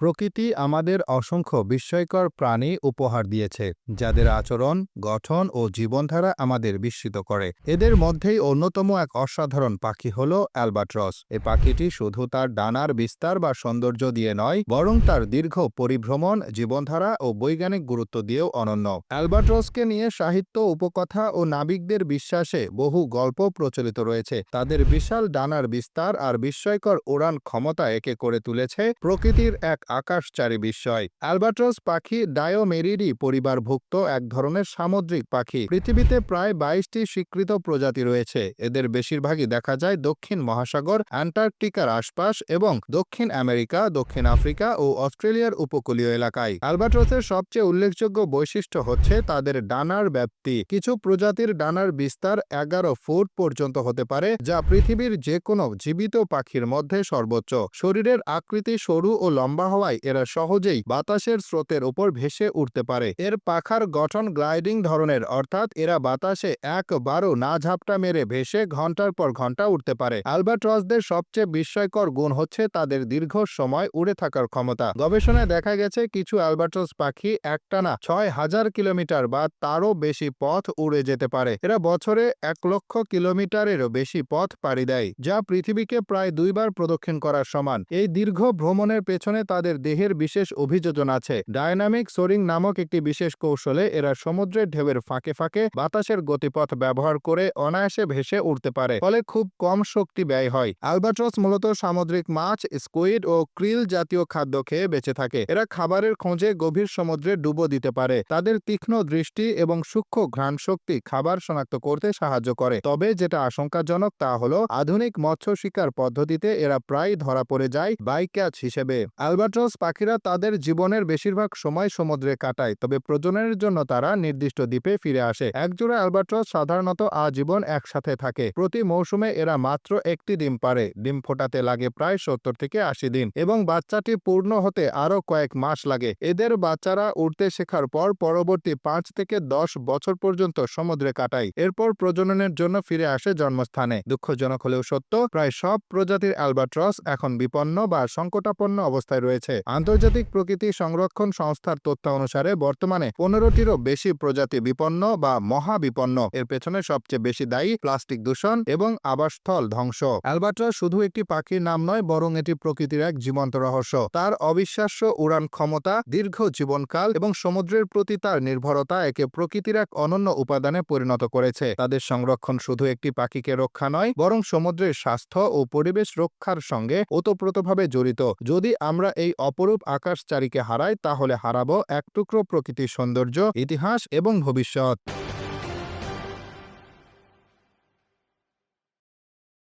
প্রকৃতি আমাদের অসংখ্য বিস্ময়কর প্রাণী উপহার দিয়েছে, যাদের আচরণ, গঠন ও জীবনধারা আমাদের বিস্মিত করে। এদের মধ্যেই অন্যতম এক অসাধারণ পাখি হল অ্যালবাট্রস। এ পাখিটি শুধু তার ডানার বিস্তার বা সৌন্দর্য দিয়ে নয়, বরং তার দীর্ঘ পরিভ্রমণ, জীবনধারা ও বৈজ্ঞানিক গুরুত্ব দিয়েও অনন্য। অ্যালবাট্রসকে নিয়ে সাহিত্য, উপকথা ও নাবিকদের বিশ্বাসে বহু গল্প প্রচলিত রয়েছে। তাদের বিশাল ডানার বিস্তার আর বিস্ময়কর উড়ান ক্ষমতা একে করে তুলেছে প্রকৃতির এক আকাশচারী বিস্ময় অ্যালবাট্রস পাখি ডায়োমেরিডি পরিবারভুক্ত এক ধরনের সামুদ্রিক পাখি। পৃথিবীতে প্রায় বাইশটি স্বীকৃত প্রজাতি রয়েছে। এদের বেশিরভাগই দেখা যায় দক্ষিণ মহাসাগর, অ্যান্টার্কটিকার আশপাশ এবং দক্ষিণ আমেরিকা, দক্ষিণ আফ্রিকা ও অস্ট্রেলিয়ার উপকূলীয় এলাকায়। অ্যালবাট্রসের সবচেয়ে উল্লেখযোগ্য বৈশিষ্ট্য হচ্ছে তাদের ডানার ব্যাপ্তি। কিছু প্রজাতির ডানার বিস্তার এগারো ফুট পর্যন্ত হতে পারে, যা পৃথিবীর যে কোনো জীবিত পাখির মধ্যে সর্বোচ্চ। শরীরের আকৃতি সরু ও লম্বা হওয়ায় এরা সহজেই বাতাসের স্রোতের উপর ভেসে উঠতে পারে। এর পাখার গঠন গ্লাইডিং ধরনের, অর্থাৎ এরা বাতাসে একবারও না ঝাপটা মেরে ভেসে ঘণ্টার পর ঘণ্টা উঠতে পারে। অ্যালবাট্রসদের সবচেয়ে বিস্ময়কর গুণ হচ্ছে তাদের দীর্ঘ সময় উড়ে থাকার ক্ষমতা। গবেষণায় দেখা গেছে, কিছু অ্যালবাট্রস পাখি একটানা ছয় হাজার কিলোমিটার বা তারও বেশি পথ উড়ে যেতে পারে। এরা বছরে এক লক্ষ কিলোমিটারেরও বেশি পথ পাড়ি দেয়, যা পৃথিবীকে প্রায় দুইবার প্রদক্ষিণ করার সমান। এই দীর্ঘ ভ্রমণের পেছনে তাদের দেহের বিশেষ অভিযোজন আছে। ডায়নামিক সোরিং নামক একটি বিশেষ কৌশলে এরা সমুদ্রের ঢেউয়ের ফাঁকে ফাঁকে বাতাসের গতিপথ ব্যবহার করে অনায়াসে ভেসে উঠতে পারে, ফলে খুব কম শক্তি ব্যয় হয়। অ্যালবাট্রস মূলত সামুদ্রিক মাছ স্কুইড ও ক্রিল জাতীয় খাদ্য খেয়ে বেঁচে থাকে। এরা খাবারের খোঁজে গভীর সমুদ্রে ডুবো দিতে পারে। তাদের তীক্ষ্ণ দৃষ্টি এবং সূক্ষ্ম ঘ্রাণ শক্তি খাবার শনাক্ত করতে সাহায্য করে। তবে যেটা আশঙ্কাজনক তা হলো, আধুনিক মৎস্য শিকার পদ্ধতিতে এরা প্রায় ধরা পড়ে যায় বাইক্যাচ হিসেবে। অ্যালবাট্রস পাখিরা তাদের জীবনের বেশিরভাগ সময় সমুদ্রে কাটায়, তবে প্রজননের জন্য তারা নির্দিষ্ট দ্বীপে ফিরে আসে। একজোড়া অ্যালবাট্রস সাধারণত আজীবন একসাথে থাকে। প্রতি মৌসুমে এরা মাত্র একটি ডিম পারে ডিম ফোটাতে লাগে প্রায় সত্তর থেকে আশি দিন এবং বাচ্চাটি পূর্ণ হতে আরও কয়েক মাস লাগে। এদের বাচ্চারা উড়তে শেখার পর পরবর্তী পাঁচ থেকে দশ বছর পর্যন্ত সমুদ্রে কাটায়। এরপর প্রজননের জন্য ফিরে আসে জন্মস্থানে। দুঃখজনক হলেও সত্য, প্রায় সব প্রজাতির অ্যালবাট্রস এখন বিপন্ন বা সংকটাপন্ন অবস্থায় রয়েছে। আন্তর্জাতিক প্রকৃতি সংরক্ষণ সংস্থার তথ্য অনুসারে বর্তমানে পনেরোটিরও বেশি প্রজাতি বিপন্ন বা মহাবিপন্ন। এর পেছনে সবচেয়ে বেশি দায়ী প্লাস্টিক দূষণ এবং আবাসস্থল ধ্বংস। অ্যালবাট্রস শুধু একটি পাখির নাম নয়, বরং এটি প্রকৃতির এক জীবন্ত রহস্য। তার অবিশ্বাস্য উড়ান ক্ষমতা, দীর্ঘ জীবনকাল এবং সমুদ্রের প্রতি তার নির্ভরতা একে প্রকৃতির এক অনন্য উপাদানে পরিণত করেছে। তাদের সংরক্ষণ শুধু একটি পাখিকে রক্ষা নয়, বরং সমুদ্রের স্বাস্থ্য ও পরিবেশ রক্ষার সঙ্গে ওতপ্রোতভাবে জড়িত। যদি আমরা এই অপরূপ আকাশচারীকে হারায় তাহলে হারাবো এক টুকরো প্রকৃতির সৌন্দর্য ইতিহাস এবং ভবিষ্যৎ।